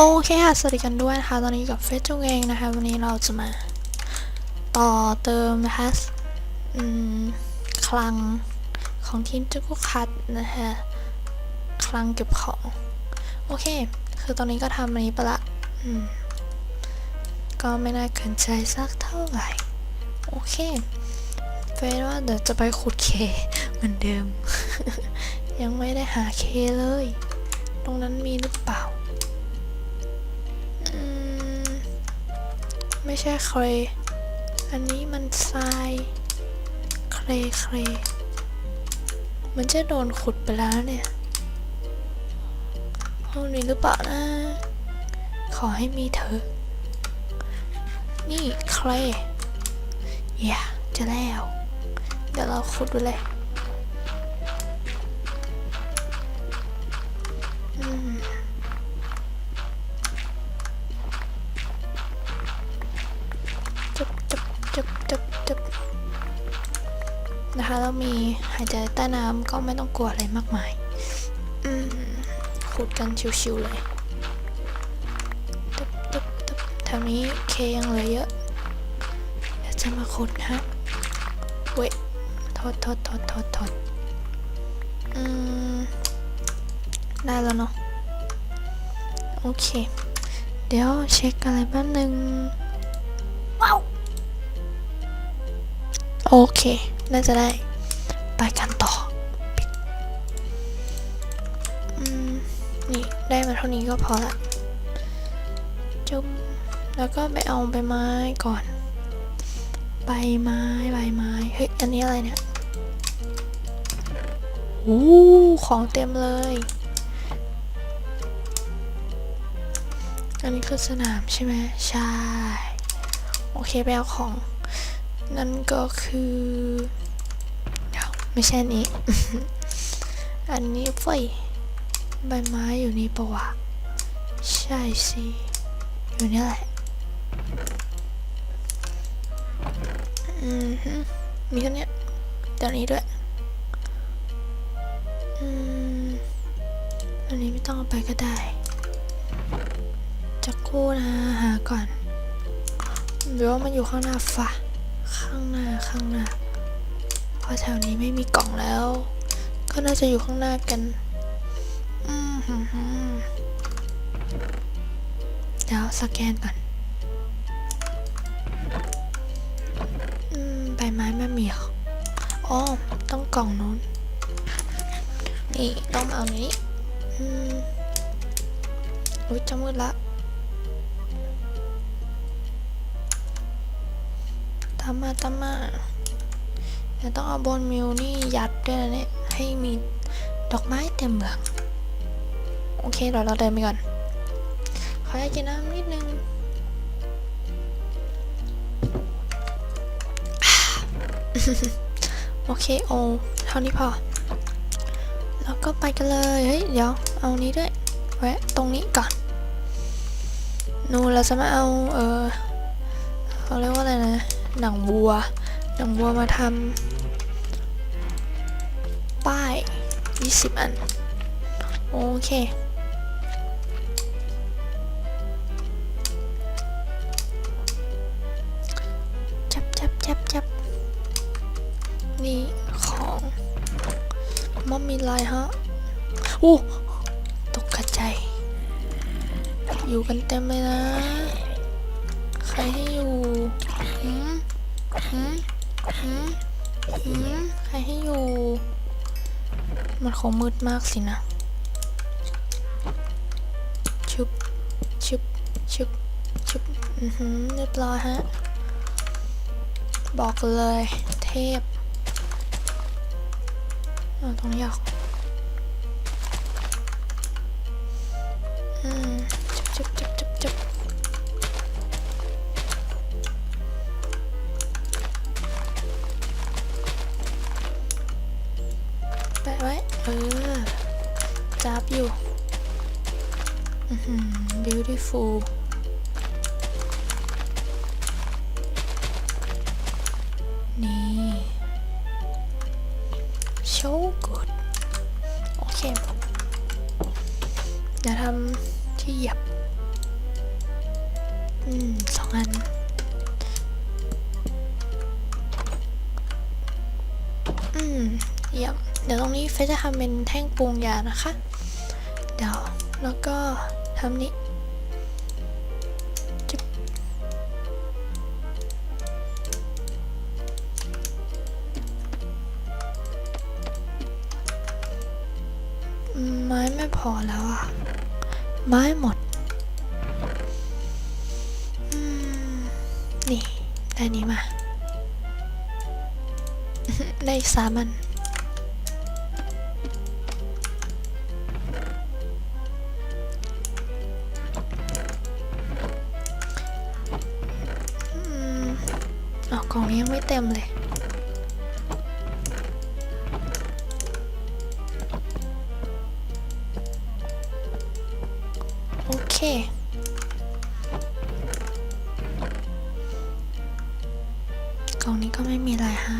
โอเคค่ะ สวัสดีกันด้วยนะคะ ตอนนี้กับเฟซจุงเองนะคะ วันนี้เราจะมาต่อเติมนะคะคลังของทีมจุกุคัตนะคะคลังเก็บของ โอเค คือตอนนี้ก็ทำอันนี้ไปละก็ไม่น่าเกินใจสักเท่าไหร่ โอเคเฟซว่าเดี๋ยวจะไปขุดเคเหมือนเดิม ยังไม่ได้หาเคเลย ตรงนั้นมีหรือเปล่า ไม่ใช่เคร อันนี้มันทราย เครเคร มันจะโดนขุดไปแล้วเนี่ย ห้องนี้หรือเปล่านะ ขอให้มีเถอนี่เครอย่าจะแล้ว เดี๋ยวเราขุดไปเลย ใต้น้ำก็ไม่ต้องกลัวอะไรมากมาย อืมขุดกันชิวๆเลยตึบตึบตึบแถวนี้เคยังเหลือเยอะเดี๋ยวจะมาขุดฮะเว้ยทษโทษโทษโทษโทษอืม ได้แล้วเนาะ โอเค เดี๋ยวเช็คอะไรแป๊บนึง ว้าว โอเค น่าจะได้ ไปกัน เท่านี้ก็พอละจุ๊บแล้วก็ไปเอาใบไม้ก่อน ใบไม้ใบไม้เฮ้ยอันนี้อะไรเนี่ยโอ้ของเต็มเลย อันนี้คือสนามใช่ไหมใช่ โอเคไปเอาของ นั่นก็คือเดี๋ยวไม่ใช่นนี้ อันนี้เฟ้ย ใบไม้อยู่นี่ปะวะ ใช่สิ อยู่นี่แหละ อืมมีแค่นี้ยเดี๋ยวนี้ด้วย อืม อันนี้ไม่ต้องเอาไปก็ได้ จะกู้นะ หาก่อนหรือว่ามันอยู่ข้างหน้าฝะข้างหน้าข้างหน้า เพราะแถวนี้ไม่มีกล่องแล้ว ก็น่าจะอยู่ข้างหน้ากัน เดี๋ยวสแกนก่อนอใบไม้ไม่มีหรออ๋อต้องกล่องนู้น นี่ต้องเอานี้อุ้ยจะมืดละตามมาตามมาเดี๋ยวต้องเอาบนมิวนี่ยัดด้วยนะเนี่ยให้มีดอกไม้เต็มเมือง อเคเดี๋ยวเราเดินไปก่อน ขออยากกินน้ำนิดนึงโอเคโอเท่านี้พอ แล้วก็ไปกันเลย เฮ้ย เดี๋ยว เอานี้ด้วย แวะ ตรงนี้ก่อน นูเราจะมาเอา เออเขาเรียกว่าอะไรนะ หนังวัว หนังวัวมาทำป้าย 20 อัน โอเค อมมีลายฮะอู้ตกกระใจอยู่กันเต็มเลยนะ ใครให้อยู่หืมหืมหืมหืมใครให้อยู่ มันคงมืดมากสินะชุบชุบชุบชุบอือหือเรียบร้อยฮะ บอกเลย เทพเอาตรงนี้ออก อืมจุบจุ ทำเป็นแท่งปรุงยานะคะ เดี๋ยวแล้วก็ทำนี้ไม้ไม่พอแล้วอะไม้หมดอืมนี่ ได้นี้มา ได้สามัน เคกล่องนี้ก็ไม่มีอะไรฮะ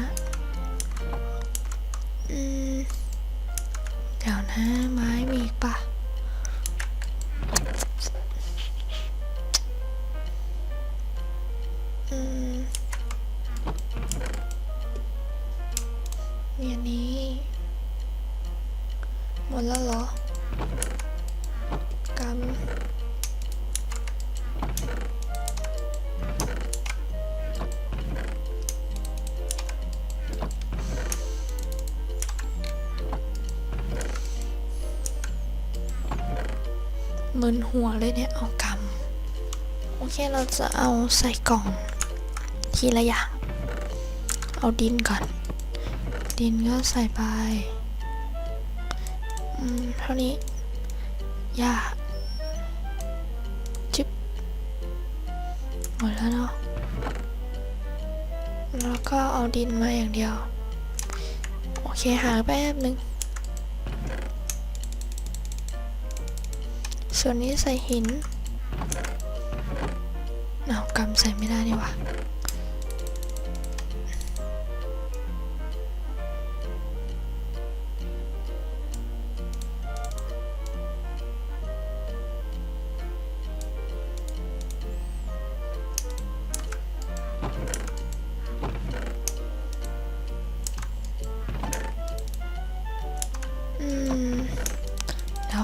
มึนหัวเลยเนี่ยเอากำโอเคเราจะเอาใส่กล่อง ทีละอย่าง เอาดินก่อน ดินก็ใส่ไปอืมเท่านี้หญ้าจิ๊บหมดแล้วเนาะแล้วก็เอาดินมาอย่างเดียว โอเคหาแป๊บนึง ส่วนนี้ใส่หินเอากำใส่ไม่ได้นี่ว่า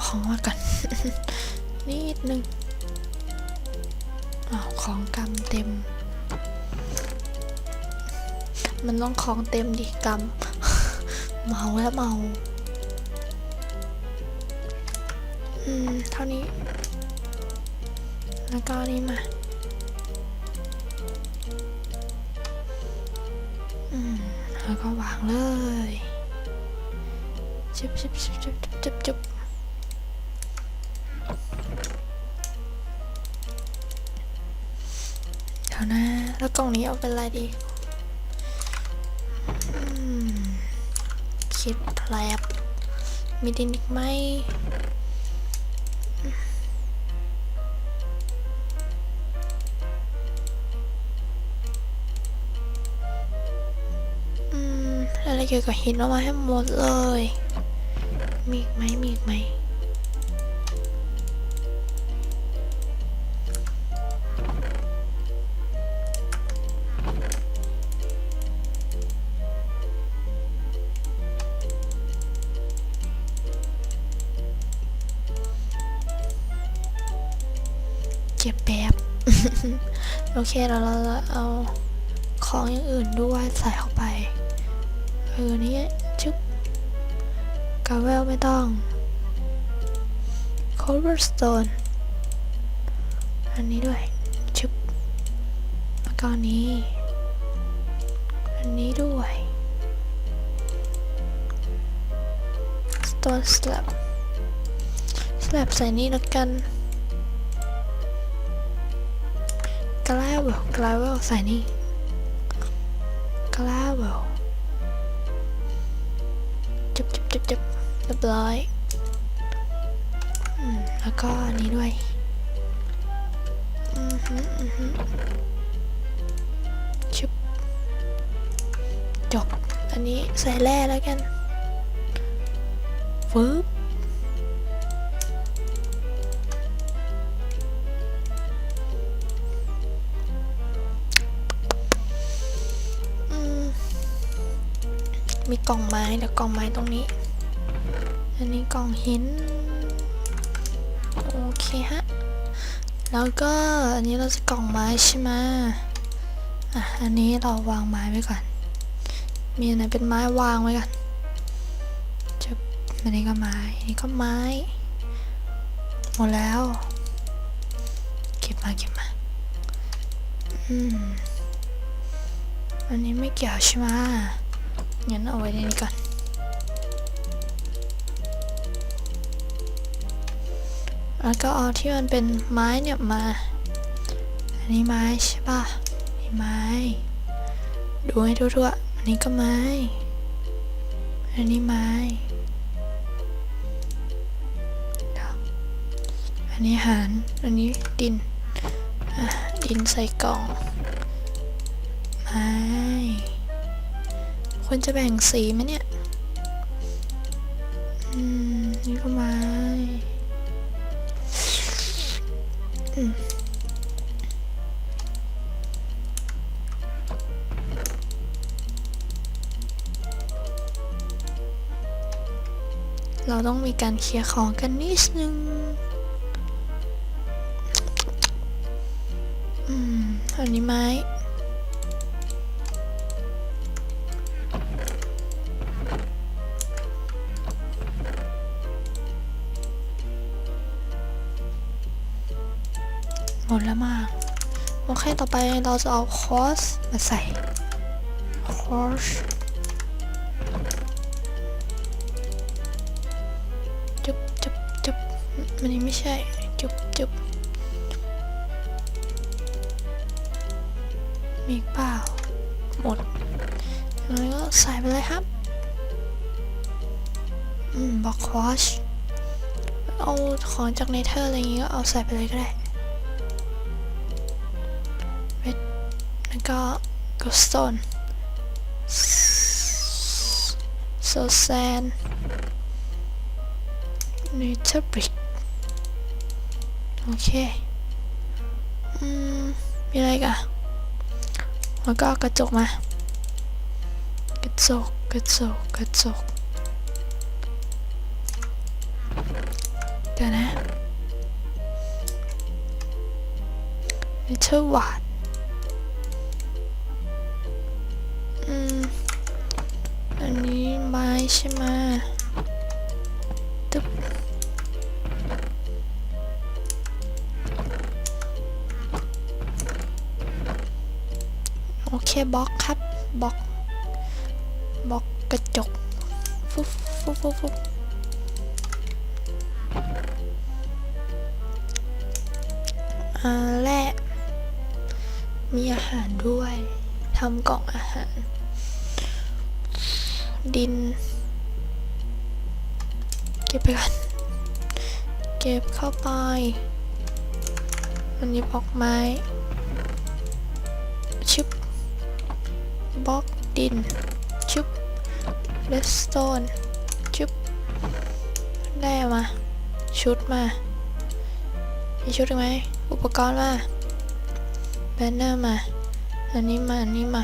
ของมาก่อนนิดนึงอ้าวของกำเต็ม มันต้องของเต็มดิกำเมาแล้วเมา อืม เท่านี้ แล้วก็นี่มาอืมแล้วก็วางเลย จุบจุบจุบจุบจุบจุบ เอาเป็นอะไรดีคิดแพลบมีดินอีกไหมอืมอะไรเกี่ยวกับหินเอามาให้หมดเลย มีอีกไหมมีอีกไหม เคแล้วเราจะเอาของอย่างอื่นด้วยใส่เข้าไปเออนี่ชึบกาเวลไม่ต้อง cobblestone อันนี้ด้วยชึบแล้วก็อันนี้ อันนี้ด้วย stone slab slab ใส่นี่แล้วกัน กลาเวลกลาเวลใส่นี่กลาเวลจุบจุบจุบจุบเรียบร้อยอืมแล้วก็อันนี้ด้วยอือฮึอือฮึชุบจบ อันนี้ใส่แร่แล้วกันฟึบ กล่องไม้เดี๋ยวกล่องไม้ตรงนี้ อันนี้กล่องหิน โอเคฮะ แล้วก็อันนี้เราจะกล่องไม้ใช่ไหมอะ อันนี้เราวางไม้ไว้ก่อน มีอันไหนเป็นไม้วางไว้ก่อนจะอันนี้ก็ไม้ อันนี้ก็ไม้ หมดแล้ว เก็บมาเก็บมา อืม อันนี้ไม่เกี่ยวใช่ไหม งั้นเอาไว้ในนี้ก่อน แล้วก็เอาที่มันเป็นไม้เนี่ยมา อันนี้ไม้ใช่ป่ะนี่ไม้ ดูให้ทั่วๆ อันนี้ก็ไม้ อันนี้ไม้เดี๋ยวอันนี้หารอันนี้ดินอะดินใส่กล่อง ไม้ ควรจะแบ่งสีไหมเนี่ย อืม นี่ก็ไม้อืมเราต้องมีการเคลียร์ของกันนิดนึง อืมอันนี้ไม้ หมดแล้วมาก โอเค ต่อไปเราจะเอาคอสมาใส่คอสจุบจุบจุบมันนี้ไม่ใช่ จุบจุบมีอีกเปล่า หมดแล้วก็ใส่ไปเลยครับ อืม บอกควอชเอาของจากเนเธอร์อะไรอย่างงี้ก็เอาใส่ไปเลยก็ได้ แล้วก็ Goldstone So sand Nature brick โอเค อืม มีอะไรกันแล้วก็กระจกมากระจกกระจกกระจกเดี๋ยวนะ Nature ward ใช่ไหมตึ๊บโอเคบล็อกครับบล็อกบล็อกกระจกฟุ๊บฟุ๊บฟุ๊บฟุ๊บอ่าและมีอาหารด้วยทำกล่องอาหาร ดิน ก็บไปก่อนเก็บเข้าไป อันนี้บล็อกไม้ชึบบล็อกดินชึบเลสโตนชึบได้มา ชุดมา มีชุดไหม อุปกรณ์มาแบนเนอร์มา อันนี้มา อันนี้มา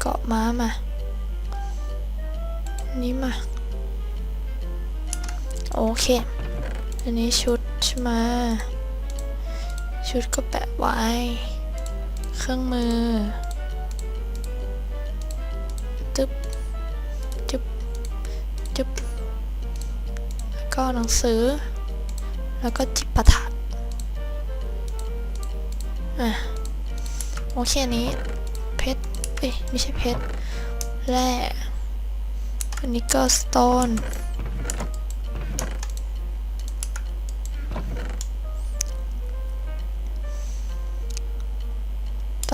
เกาะม้ามา อันนี้มา โอเค อันนี้ชุดใช่ไหมชุดก็แปะไว้ เครื่องมือ จึ๊บ จึ๊บ จึ๊บ แล้วก็หนังสือ แล้วก็จิปะถะอะ โอเคอันนี้ เพชร เอ้ย ไม่ใช่เพชร แร่ อันนี้ก็สโตน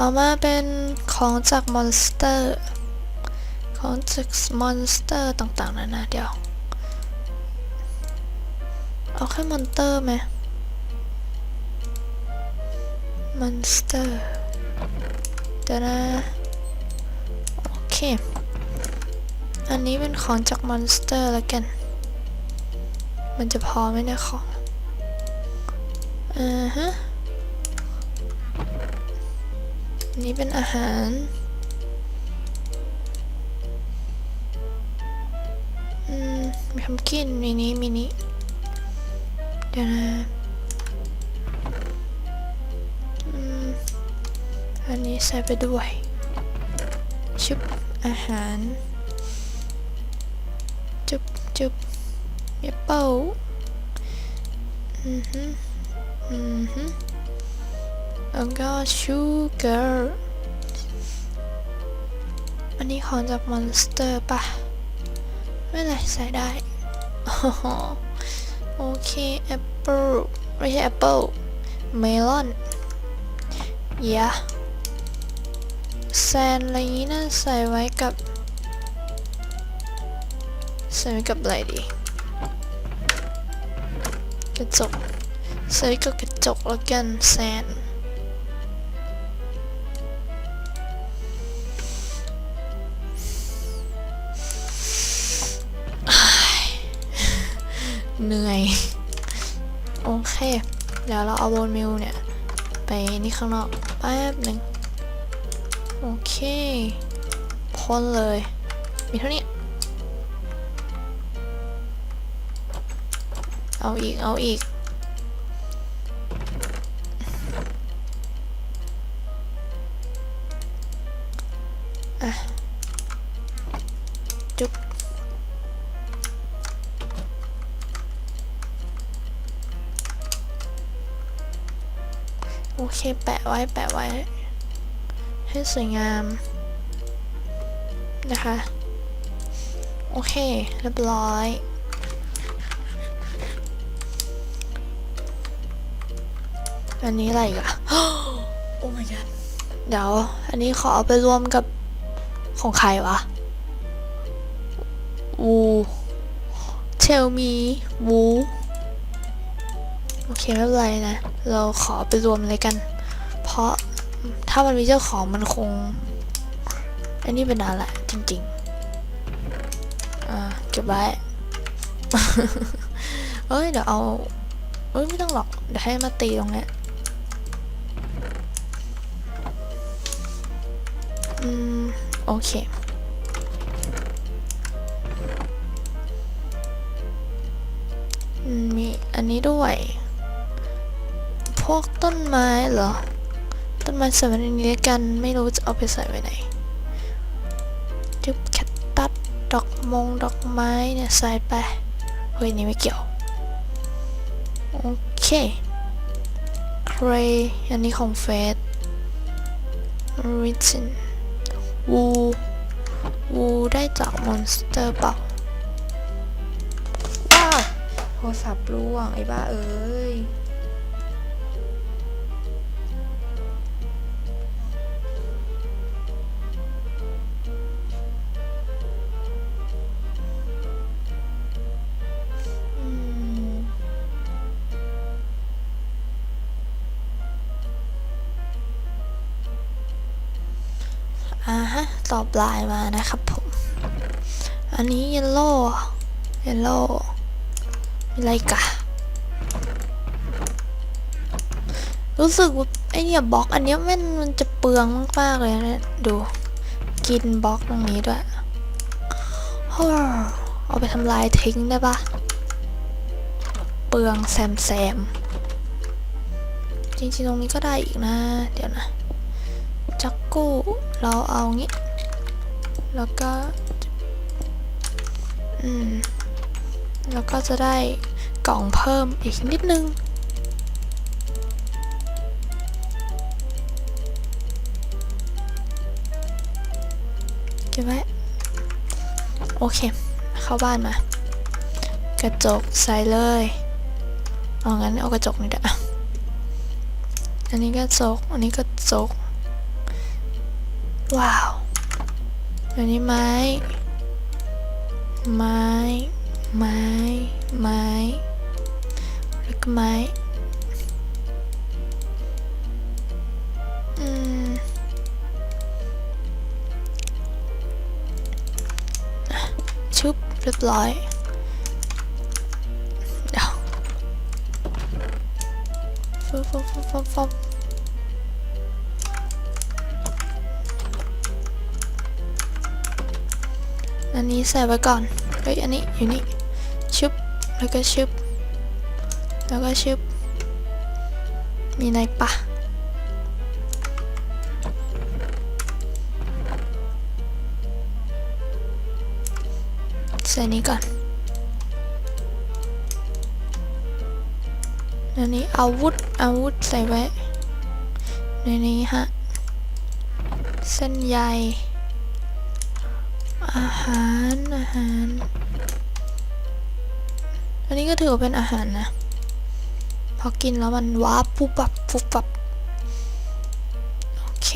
ต่อมาเป็นของจากมอนสเตอร์ ของจากมอนสเตอร์ต่างๆนานาเดี๋ยว เอาแค่มอนเตอร์ไหมมอนสเตอร์เดี๋ยวนะโอเค อันนี้เป็นของจากมอนสเตอร์แล้วกัน มันจะพอไหมเนี่ยของอ่าฮะ นนี้เป็นอาหารมีพัมกินมินิมินิเดี๋ยวนะอืมอันนี้ใส่ไปด้วย ชุบอาหาร จุบจุบเยเป้าอือฮึอือฮึ แล้วก็ชูเกอร์อันนี้ของจากมอนสเตอร์ป่ะไม่ไรใส่ได้อ๋อโอเคแอปเปิลไม่ใช่แอปเปิลเมลอนยะแซนอะไรนี้น่าใส่ไว้กับใส่ไว้กับอะไรดีกระจกใส่กับกระจกแล้วกันแซน เหนื่อย โอเค เดี๋ยวเราเอาโบนมิลเนี่ย ไปนี่ข้างนอกแป๊บหนึ่งโอเคพ่นเลย มีเท่านี้ เอาอีก เอาอีก เคแปะไว้แปะไว้ ให้สวยงามนะคะ โอเค เรียบร้อย อันนี้อะไรอีกอะโอ้ my god เดี๋ยว อันนี้ขอเอาไปรวมกับของใครวะวูเทลมีวูโอเค ไม่เป็นไรนะ เราขอไปรวมเลยกัน เพราะถ้ามันมีเจ้าของมันคง อันนี้เป็นอะไรจริง ๆ อ่าเก็บไว้เอ้ยเดี๋ยวเอาเอ้ยไม่ต้องหรอก เดี๋ยวให้มาตีตรงเนี้ยอืม โอเค มีอันนี้ด้วย พวกต้นไม้เหรอ ต้นไม้ส่ไว้ในนี้กันไม่รู้จะเอาไปใส่ไว้ไหนจุ๊บแคตตัสดอกมงดอกไม้เนี่ยใส่ไปเฮ้ยนี่ไม่เกี่ยว โอเคเครอันนี้ของเฟสริจินวูวูได้จากมอนสเตอร์เปล่าว้าวโทรศัพท์ร่วงไอ้บ้าเอ้ย อ่าฮะ ตอบไลน์มานะครับผม อันนี้เยลโล่เยลโล่มีอะไรกะ รู้สึกว่าไอเนี่ยบล็อกอันเนี้ยแม่นมันจะเปลืองมากๆเลยนะเนี่ยดู กินบล็อกตรงนี้ด้วยเอเอาไปทำลายทิ้งได้ปะเปลืองแซมแซมจริงๆตรงนี้ก็ได้อีกนะ เดี๋ยวนะ จักกู้ เราเอางี้ แล้วก็ อืม แล้วก็จะได้กล่องเพิ่มอีกนิดนึง เก็บไว้ โอเค เข้าบ้านมา กระจกใส่เลยเอางั้นเอากระจกนี่เด้ออันนี้กระจก อันนี้กระจก ว้าวอันนี้ไม้ ไม้ ไม้ ไม้ แล้วก็ไม้ อืมชุบเรียบร้อย นี้ใส่ไว้ก่อน เฮ้ย อันนี้อยู่นี่ ชึบ แล้วก็ชึบ แล้วก็ชึบ มีอะไรปะใส่นี้ก่อนอันนี้อาวุธ อาวุธใส่ไว้ในนี้ฮะ เส้นใย อาหารอาหาร อันนี้ก็ถือว่าเป็นอาหารนะ พอกินแล้วมันว้าบปุ๊บปับปุ๊บปับ โอเค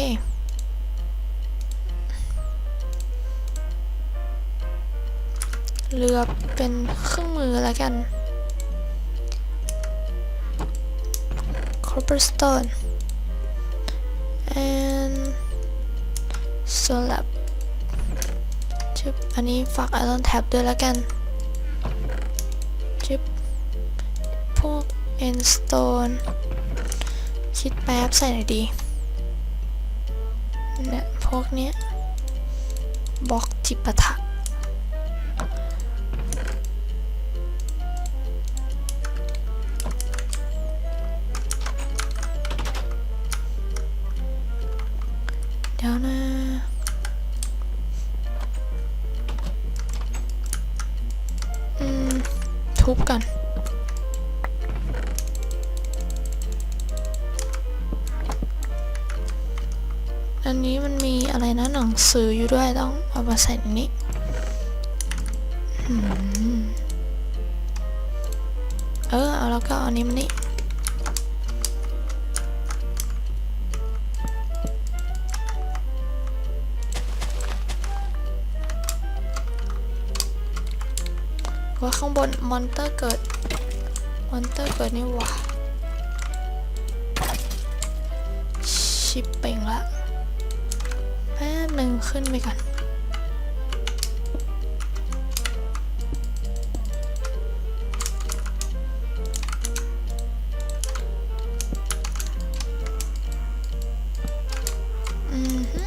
เรือเป็นเครื่องมือแล้วกัน copperstone and slab ชึบอันนี้ฝากไอรอนแท็บด้วยแล้วกันชึบพวกเอนสโตนคิดแป๊บใส่หน่อยดีเนี่ยพวกเนี้ยบล็อกจิปะทะ อันนี้มันมีอะไรนะหนังสืออยู่ด้วยต้องเอามาใส่ในนี้เออเอาแล้วก็เอาอันนี้มานี่ว่าข้างบนมอนเตอร์เกิด มอนเตอร์เกิดนี่หว่าชิปเป ขึ้นไปก่อนอือฮึ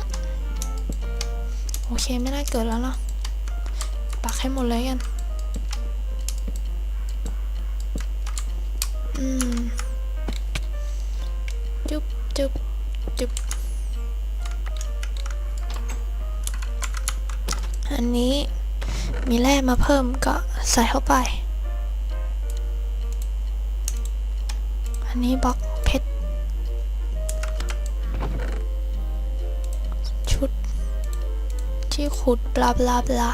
โอเค ไม่น่าเกิดแล้วเนาะปักให้หมดเลยกัน พิ่มก็ใส่เข้าไป อันนี้บล็อกเพชร ชุด ที่ขุดบลาบลาบลา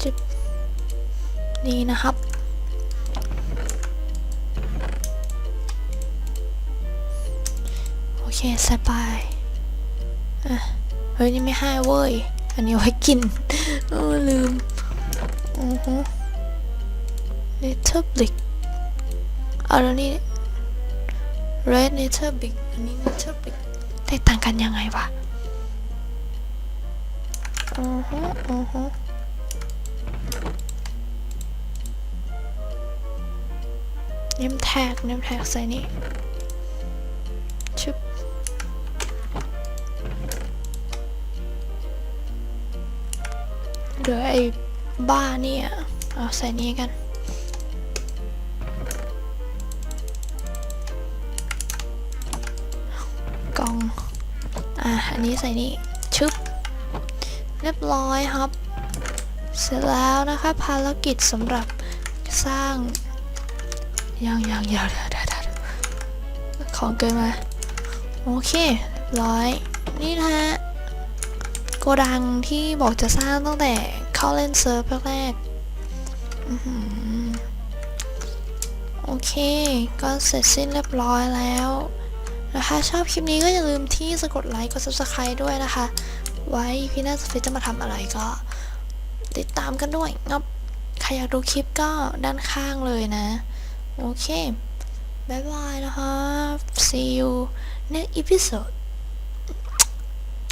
จุ๊บนี่นะครับโอเคใส่ไปอะเฮ้ยนี่ไม่ให้เว้ย อันนี้ไว้กินเออลืมอือฮึ little brick เอาแล้วนี่ red little brick อันนี้ little brick แตกต่างกันยังไงวะอือฮึอือฮึเนมแท็กเนมแท็กใส่นี่ หลือไอ้บ้าเนี่ยเอาใส่นี้กัน กล่อง อะ อันนี้ใส่นี่ชึบ เรียบร้อยครับ เสร็จแล้วนะคะภารกิจสำหรับสร้างยังยังยังเดี๋ยวเดี๋ยวเดี๋ยวของเกินมา โอเค ร้อย นี่นะฮะ โกดังที่บอกจะสร้างตั้งแต่เข้าเล่นเซิร์ฟแรกๆโอเค ก็เสร็จสิ้นเรียบร้อยแล้วนะคะ ชอบคลิปนี้ก็อย่าลืมที่จะกดไลค์ กด subscribe ด้วยนะคะ ไว้พี่น่าจะฟิตจะมาทำอะไรก็ ติดตามกันด้วยงับใครอยากดูคลิปก็ด้านข้างเลยนะ โอเค บ๊ายบายนะคะ see you next episode